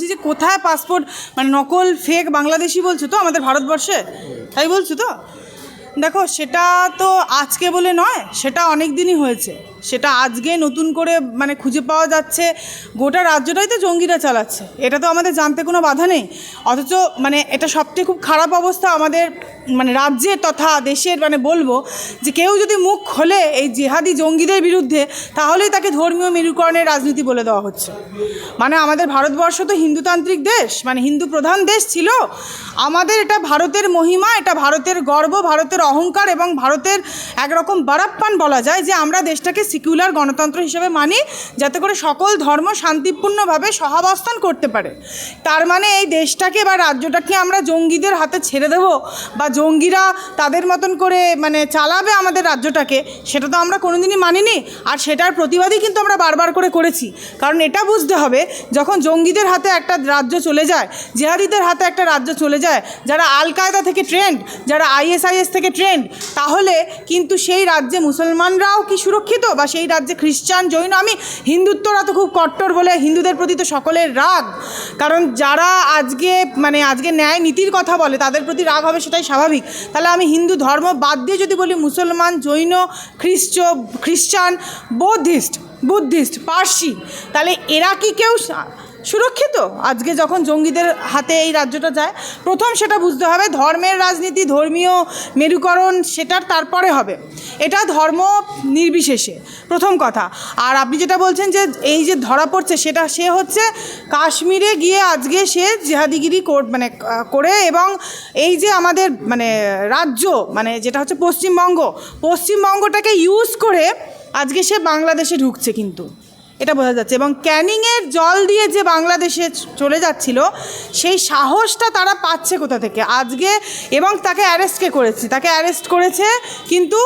বলছি যে কোথায় পাসপোর্ট মানে নকল ফেক বাংলাদেশি বলছো তো আমাদের ভারতবর্ষে? তাই বলছো তো? দেখো, সেটা তো আজকে বলে নয়, সেটা অনেক দিনই হয়েছে। সেটা আজকে নতুন করে মানে খুঁজে পাওয়া যাচ্ছে। গোটা রাজ্যটাই তো জঙ্গিরা চালাচ্ছে। এটা তো আমাদের জানতে কোনো বাধা নেই। অথচ মানে এটা সবথেকে খুব খারাপ অবস্থা আমাদের মানে রাজ্যের তথা দেশের মানে বলব যে, কেউ যদি মুখ খোলে এই জেহাদি জঙ্গিদের বিরুদ্ধে, তাহলেই তাকে ধর্মীয় মেরুকরণের রাজনীতি বলে দেওয়া হচ্ছে। মানে আমাদের ভারতবর্ষ তো হিন্দুতান্ত্রিক দেশ মানে হিন্দু প্রধান দেশ ছিল। আমাদের এটা ভারতের মহিমা, এটা ভারতের গর্ব, ভারতের অহংকার এবং ভারতের একরকম বারাপ্পান বলা যায় যে আমরা দেশটাকে সিকিউলার গণতন্ত্র হিসেবে মানি, যাতে করে সকল ধর্ম শান্তিপূর্ণভাবে সহাবস্থান করতে পারে। তার মানে এই দেশটাকে বা রাজ্যটাকে আমরা জঙ্গিদের হাতে ছেড়ে দেব বা জঙ্গিরা তাদের মতন করে মানে চালাবে আমাদের রাজ্যটাকে, সেটা তো আমরা কোনোদিনই মানিনি। আর সেটার প্রতিবাদই কিন্তু আমরা বারবার করে করেছি। কারণ এটা বুঝতে হবে, যখন জঙ্গিদের হাতে একটা রাজ্য চলে যায়, জেহাদিদের হাতে একটা রাজ্য চলে যায়, যারা আল কায়দা থেকে ট্রেন্ড যারা আইএসআইএস থেকে ট্রেন্ড তাহলে কিন্তু সেই রাজ্যে মুসলমানরাও কি সুরক্ষিত? বা সেই রাজ্যে খ্রিস্টান, জৈন? আমি হিন্দুত্বরা তো খুব কট্টর বলে হিন্দুদের প্রতি তো সকলের রাগ। কারণ যারা আজকে মানে আজকে ন্যায় নীতির কথা বলে, তাদের প্রতি রাগ হবে সেটাই স্বাভাবিক। তাহলে আমি হিন্দু ধর্ম বাদ দিয়ে যদি বলি মুসলমান, জৈন, খ্রিস্ট, খ্রিস্টান, বৌদ্ধিস্ট, বুদ্ধিস্ট, পার্সি, তাহলে এরা কি কেউ সুরক্ষিত? আজকে যখন জঙ্গিদের হাতে এই রাজ্যটা যায়, প্রথম সেটা বুঝতে হবে, ধর্মের রাজনীতি, ধর্মীয় মেরুকরণ সেটার তারপরে হবে। এটা ধর্ম নির্বিশেষে, প্রথম কথা। আর আপনি যেটা বলছেন যে এই যে ধরা পড়ছে, সেটা সে হচ্ছে কাশ্মীরে গিয়ে আজকে সে জেহাদিগিরি মানে করে এবং এই যে আমাদের মানে রাজ্য মানে যেটা হচ্ছে পশ্চিমবঙ্গ, পশ্চিমবঙ্গটাকে ইউজ করে আজকে সে বাংলাদেশে ঢুকছে কিন্তু। এটা বোঝা যাচ্ছে। এবং ক্যানিংয়ের জল দিয়ে যে বাংলাদেশে চলে যাচ্ছিল, সেই সাহসটা তারা পাচ্ছে কোথা থেকে? আজকে এবং তাকে অ্যারেস্টকে করেছে। তাকে অ্যারেস্ট করেছে কিন্তু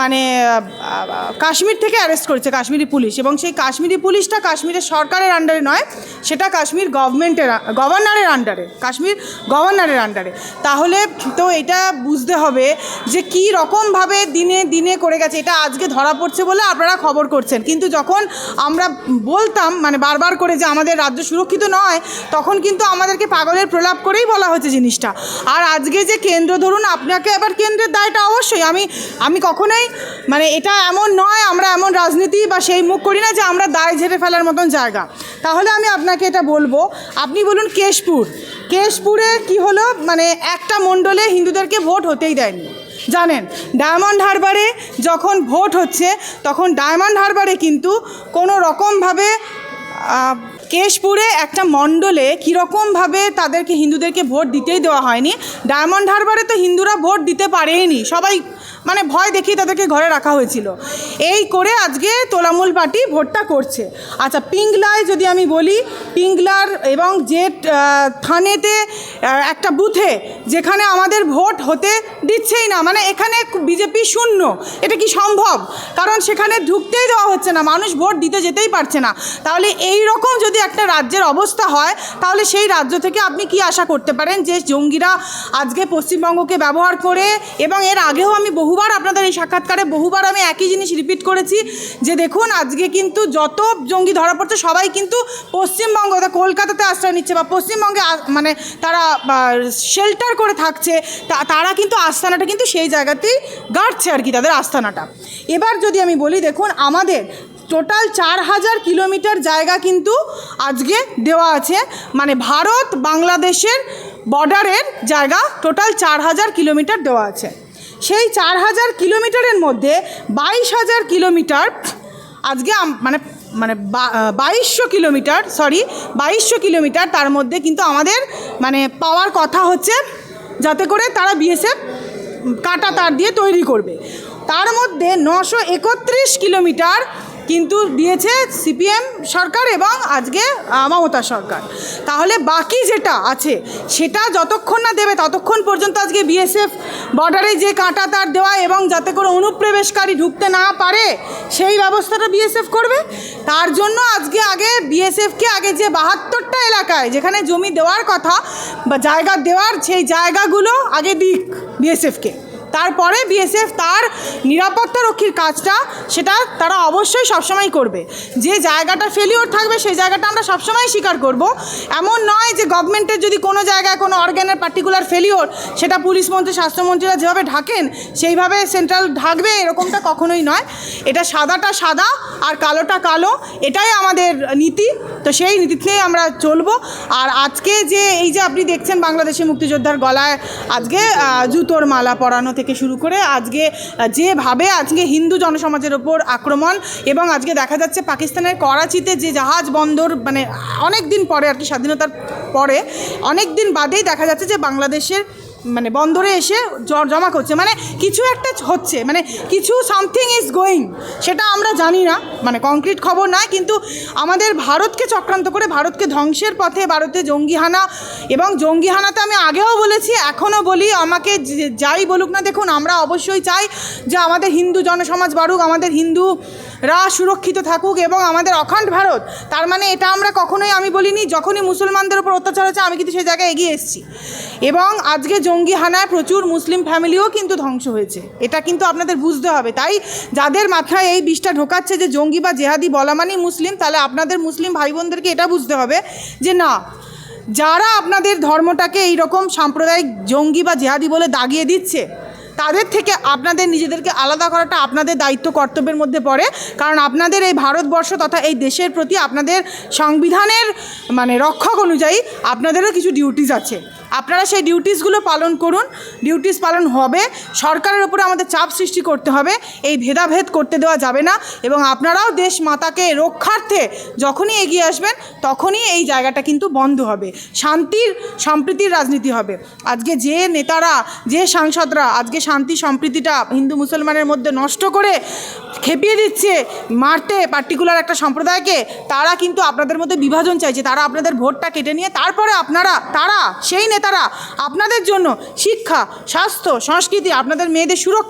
মানে কাশ্মীর থেকে অ্যারেস্ট করেছে, কাশ্মীরি পুলিশ। এবং সেই কাশ্মীরি পুলিশটা কাশ্মীরের সরকারের আন্ডারে নয়, সেটা কাশ্মীর গভর্নমেন্টের গভর্নরের আন্ডারে কাশ্মীর গভর্নরের আন্ডারে তাহলে তো এটা বুঝতে হবে যে কী রকমভাবে দিনে দিনে করে গেছে। এটা আজকে ধরা পড়ছে বলে আপনারা খবর করছেন। কিন্তু যখন আমরা বলতাম মানে বারবার করে যে আমাদের রাজ্য সুরক্ষিত নয়, তখন কিন্তু আমাদেরকে পাগলের প্রলাপ করেই বলা হয়েছে জিনিসটা। আর আজকে যে কেন্দ্র, ধরুন আপনাকে এবার কেন্দ্রের দায়টা অবশ্যই। আমি আমি কখনোই মানে এটা এমন নয়, আমরা এমন রাজনীতি বা সেই মুখ করি না যে আমরা দায় ঝেড়ে ফেলার মতন জায়গা। তাহলে আমি আপনাকে এটা বলব, আপনি বলুন কেশপুর। কেশপুরে কি হলো? মানে একটা মণ্ডলে হিন্দুদেরকে ভোট হতেই দেয়নি। জানেন ডায়মন্ড হারবারে যখন ভোট হচ্ছে, তখন ডায়মন্ড হারবারে কিন্তু কোনো রকমভাবে কেশপুরে একটা মণ্ডলে কীরকমভাবে তাদেরকে, হিন্দুদেরকে ভোট দিতেই দেওয়া হয়নি। ডায়মন্ড হারবারে তো হিন্দুরা ভোট দিতে পারেনি, সবাই মানে ভয় দেখিয়ে তাদেরকে ঘরে রাখা হয়েছিল। এই করে আজকে তোলামূল পার্টি ভোটটা করছে। আচ্ছা পিংলায় যদি আমি বলি, পিংলার এবং যে থানেতে একটা বুথে যেখানে আমাদের ভোট হতে দিচ্ছেই না মানে এখানে বিজেপি শূন্য, এটা কি সম্ভব? কারণ সেখানে ঢুকতেই দেওয়া হচ্ছে না, মানুষ ভোট দিতে যেতেই পারছে না। তাহলে এই রকম যদি একটা রাজ্যের অবস্থা হয়, তাহলে সেই রাজ্য থেকে আপনি কি আশা করতে পারেন যে জঙ্গিরা আজকে পশ্চিমবঙ্গকে ব্যবহার করে এবং এর আগেও আমি বহুবার আপনাদের এই সাক্ষাৎকারে বহুবার আমি একই জিনিস রিপিট করেছি, যে দেখুন, আজকে কিন্তু যত জঙ্গি ধরা পড়ছে, সবাই কিন্তু পশ্চিমবঙ্গ কলকাতাতে আশ্রয় নিচ্ছে বা পশ্চিমবঙ্গে মানে তারা শেল্টার করে থাকছে তারা কিন্তু আস্থানাটা কিন্তু সেই জায়গাতেই গাড়ছে আর কি, তাদের আস্থানাটা এবার যদি আমি বলি, দেখুন, আমাদের টোটাল চার হাজার কিলোমিটার জায়গা কিন্তু আজকে দেওয়া আছে মানে ভারত বাংলাদেশের বর্ডারের জায়গা টোটাল চার হাজার কিলোমিটার দেওয়া আছে। সেই চার হাজার কিলোমিটারের মধ্যে বাইশ হাজার কিলোমিটার আজকে মানে মানে বাইশশো কিলোমিটার সরি বাইশশো কিলোমিটার তার মধ্যে কিন্তু আমাদের মানে পাওয়ার কথা হচ্ছে যাতে করে তারা বিএসএফ কাটা তার দিয়ে তৈরি করবে। তার মধ্যে নশো একত্রিশ কিলোমিটার কিন্তু দিয়েছে সিপিএম সরকার এবং আজকে মমতা সরকার। তাহলে বাকি যেটা আছে, সেটা যতক্ষণ না দেবে ততক্ষণ পর্যন্ত আজকে বিএসএফ বর্ডারে যে কাঁটা তার দেওয়া এবং যাতে করে অনুপ্রবেশকারী ঢুকতে না পারে, সেই ব্যবস্থাটা বিএসএফ করবে। তার জন্য আজকে আগে বিএসএফকে আগে যে বাহাত্তরটা এলাকায় যেখানে জমি দেওয়ার কথা বা জায়গা দেওয়ার সেই জায়গাগুলো আগে দিক বিএসএফকে। তারপরে বিএসএফ তার নিরাপত্তা রক্ষীর কাজটা সেটা তারা অবশ্যই সবসময় করবে। যে জায়গাটা ফেলিওর থাকবে সেই জায়গাটা আমরা সবসময় স্বীকার করব। এমন নয় যে গভর্নমেন্টের যদি কোনো জায়গায় কোনো অর্গ্যানের পার্টিকুলার ফেলিওর সেটা পুলিশ মন্ত্রী, স্বাস্থ্যমন্ত্রীরা যেভাবে ঢাকেন, সেইভাবে সেন্ট্রাল ঢাকবে, এরকমটা কখনোই নয়। এটা সাদাটা সাদা আর কালোটা কালো, এটাই আমাদের নীতি। তো সেই নীতিতে আমরা চলবো। আর আজকে যে এই যে আপনি দেখছেন বাংলাদেশি মুক্তিযোদ্ধার গলায়, আজকে জুতোর মালা পরানো থেকে শুরু করে আজকে যেভাবে আজকে হিন্দু জনসমাজের ওপর আক্রমণ এবং আজকে দেখা যাচ্ছে পাকিস্তানের করাচিতে যে জাহাজ বন্দর মানে অনেক দিন পরে আর কি, স্বাধীনতার পরে অনেক দিন বাদেই দেখা যাচ্ছে যে বাংলাদেশের মানে বন্দরে এসে জমা করছে। মানে কিছু একটা হচ্ছে। মানে কিছু সামথিং ইজ গোয়িং সেটা আমরা জানি না। মানে কংক্রিট খবর নয়, কিন্তু আমাদের ভারতকে চক্রান্ত করে, ভারতকে ধ্বংসের পথে ভারতে জঙ্গিহানা এবং জঙ্গিহানাতে আমি আগেও বলেছি, এখনও বলি, আমাকে যাই বলুক না দেখুন, আমরা অবশ্যই চাই যে আমাদের হিন্দু জনসমাজ বাড়ুক, আমাদের হিন্দুরা সুরক্ষিত থাকুক এবং আমাদের অখণ্ড ভারত, তার মানে এটা আমরা কখনোই আমি বলিনি, যখনই মুসলমানদের উপর অত্যাচার হচ্ছে আমি কিন্তু সেই জায়গায় এগিয়ে এসেছি। এবং আজকে হানায় প্রচুর মুসলিম ফ্যামিলিও কিন্তু ধ্বংস হয়েছে। এটা কিন্তু আপনাদের বুঝতে হবে। তাই যাদের মাথায় এই বিষটা ঢোকাচ্ছে যে জঙ্গি বা জেহাদি বলা মানেই মুসলিম, তাহলে আপনাদের মুসলিম ভাই বোনদেরকে এটা বুঝতে হবে যে না, যারা আপনাদের ধর্মটাকে এইরকম সাম্প্রদায়িক জঙ্গি বা জেহাদি বলে দাগিয়ে দিচ্ছে, তাদের থেকে আপনাদের নিজেদেরকে আলাদা করাটা আপনাদের দায়িত্ব কর্তব্যের মধ্যে পড়ে। কারণ আপনাদের এই ভারতবর্ষ তথা এই দেশের প্রতি আপনাদের সংবিধানের মানে রক্ষক অনুযায়ী আপনাদেরও কিছু ডিউটিস আছে। আপনারা সেই ডিউটিসগুলো পালন করুন। ডিউটিস পালন হবে। সরকারের উপরে আমাদের চাপ সৃষ্টি করতে হবে। এই ভেদাভেদ করতে দেওয়া যাবে না এবং আপনারাও দেশ মাতাকে রক্ষার্থে যখনই এগিয়ে আসবেন, তখনই এই জায়গাটা কিন্তু বন্ধ হবে। শান্তির, সম্প্রীতির রাজনীতি হবে। আজকে যে নেতারা, যে সাংসদরা আজকে শান্তি, সম্প্রীতিটা হিন্দু, মুসলমানের মধ্যে নষ্ট করে খেপিয়ে দিচ্ছে মারতে পার্টিকুলার একটা সম্প্রদায়কে, তারা কিন্তু আপনাদের মধ্যে বিভাজন চাইছে। তারা আপনাদের ভোটটা কেটে নিয়ে, তারপরে আপনারা, তারা সেই নেতারা আপনাদের জন্য শিক্ষা স্বাস্থ্য সংস্কৃতি আপনাদের মেয়েদের সুরক্ষা